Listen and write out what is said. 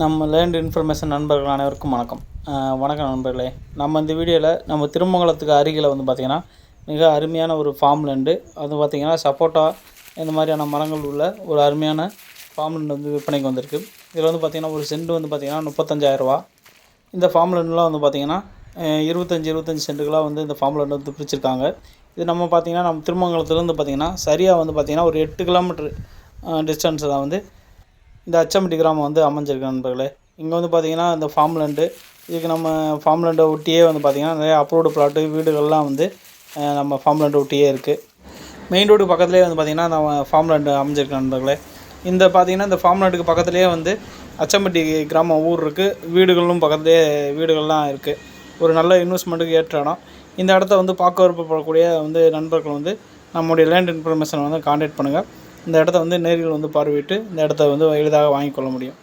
நம்ம land information நண்பர்கள் அனைவருக்கும் வணக்கம். வணக்கம் நண்பர்களே. நம்ம இந்த வீடியோவில் நம்ம திருமங்கலத்துக்கு அருகில் வந்து பார்த்திங்கன்னா மிக அருமையான ஒரு ஃபார்ம் லேண்டு அது பார்த்திங்கன்னா சப்போட்டா இந்த மாதிரியான மரங்கள் உள்ள ஒரு அருமையான ஃபார்ம் லேண்டு வந்து விற்பனைக்கு வந்திருக்கு. இதில் வந்து பார்த்திங்கன்னா ஒரு சென்ட் வந்து பார்த்திங்கன்னா முப்பத்தஞ்சாயிரரூவா இந்த ஃபார்ம் லேண்ட்லாம் வந்து பார்த்திங்கன்னா இருபத்தஞ்சி இருபத்தஞ்சி சென்ட்டுகளாக வந்து இந்த ஃபார்ம் லேண்ட் வந்து பிரிச்சிருக்காங்க. இது நம்ம பார்த்திங்கன்னா நம்ம திருமங்கலத்துலேருந்து பார்த்திங்கன்னா சரியாக வந்து பார்த்திங்கன்னா ஒரு எட்டு கிலோமீட்டர் டிஸ்டன்ஸ் தான் வந்து இந்த அச்சம்பட்டி கிராமம் வந்து அமைஞ்சிருக்கு நண்பர்களே. இங்கே வந்து பார்த்திங்கன்னா இந்த ஃபார்ம்லேண்டு இதுக்கு நம்ம ஃபார்ம் லேண்டை ஒட்டியே வந்து பார்த்திங்கன்னா நிறைய அப்ரோடு பிளாட்டு வீடுகள்லாம் வந்து நம்ம ஃபார்ம்லேண்டை ஒட்டியே இருக்குது மெயின் ரோடு பக்கத்துலேயே வந்து பார்த்திங்கன்னா நம்ம ஃபார்ம் லேண்டு அமைஞ்சிருக்கு நண்பர்களே. இந்த பார்த்திங்கன்னா இந்த ஃபார்ம்லேண்டுக்கு பக்கத்துலேயே வந்து அச்சம்பட்டி கிராமம் ஊர் இருக்குது வீடுகளும் பக்கத்துலேயே வீடுகள்லாம் இருக்குது ஒரு நல்ல இன்வெஸ்ட்மெண்ட்டுக்கு ஏற்ற இடம். இந்த இடத்த வந்து பார்க்க விருப்பப்படக்கூடிய வந்து நண்பர்கள் வந்து நம்முடைய லேண்ட் இன்ஃபர்மேஷனை வந்து காண்டாக்ட் பண்ணுங்கள் இந்த இடத்த வந்து நேரில் வந்து பார்வையிட்டு இந்த இடத்த வந்து எளிதாக வாங்கிக்கொள்ள முடியும்.